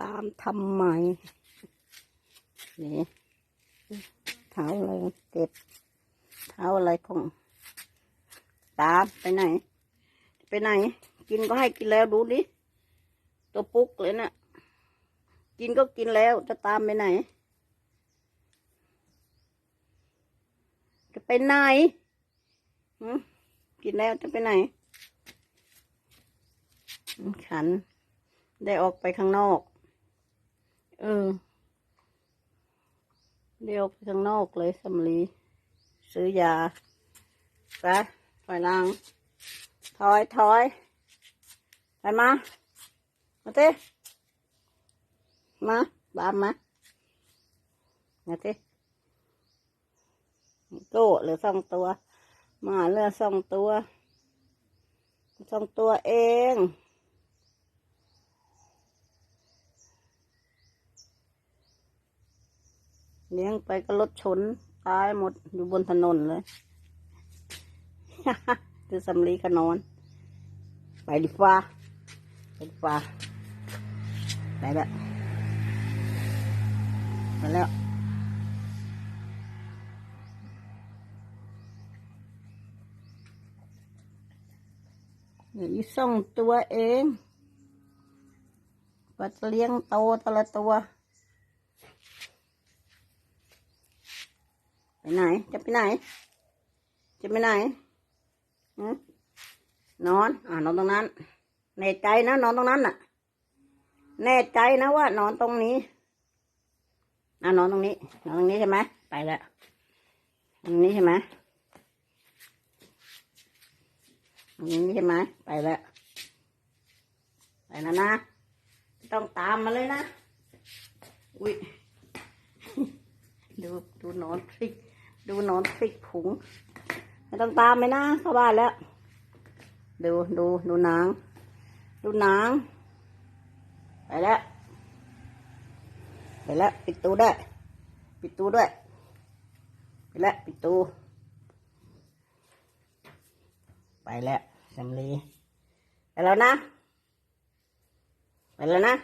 ตามทำไมนี่เท้าอะไรเก็บเท้าอะไรของตามไปไหน ไปไหน กินก็ให้กินแล้วดูดิตัวปุ๊กเลยนะ่ะกินก็กินแล้วจะตามไปไหน จะไปไหนหืมกินแล้วจะไปไหนอืมฉัน ได้ออกไปข้างนอก เออได้ออกไปข้างนอกเลยสำลี ซื้อยาไปถอยลังถอยถอยไปมา มาเต้มาตามมา มาเต้โก้เหลือสองตัว มาเหลือสองตัวสองตัวเอง เลี้ยงไปก็รถชน ตายหมดอยู่บนถนนเลยคือสำลีขนอน ไปดีฟ้าไปดีฟ้าไปแล้วไปแล้วเหลืออีกสองตัวเองก็จะเลี้ยงโตแต่ละตัว ไปไหน จะไปไหน จะไปไหนหนอน อ่านอนตรงนั้น แน่ใจนะนอนตรงนั้นน่ะ แน่ใจนะว่านอนตรงนี้อ่านอนตรงนี้ นอนตรงนี้ใช่ไหมไปแล้วตรงนี้ใช่ไหมตรงนี้ใช่ไหมไปแล้วไปแล้วนะ ต้องตามมาเลยนะ อุ้ยดูดูนอนพริก นอนพริกผงไม่ต้องตามไปนะเข้าบ้านแล้ว ดูดูดูหนางดูหนางไปแล้วไปแล้วปิดตูด้วยปิดตูด้วยไปแล้วปิดตู ไปแล้วสำลีไปแล้วนะ ไปแล้วนะ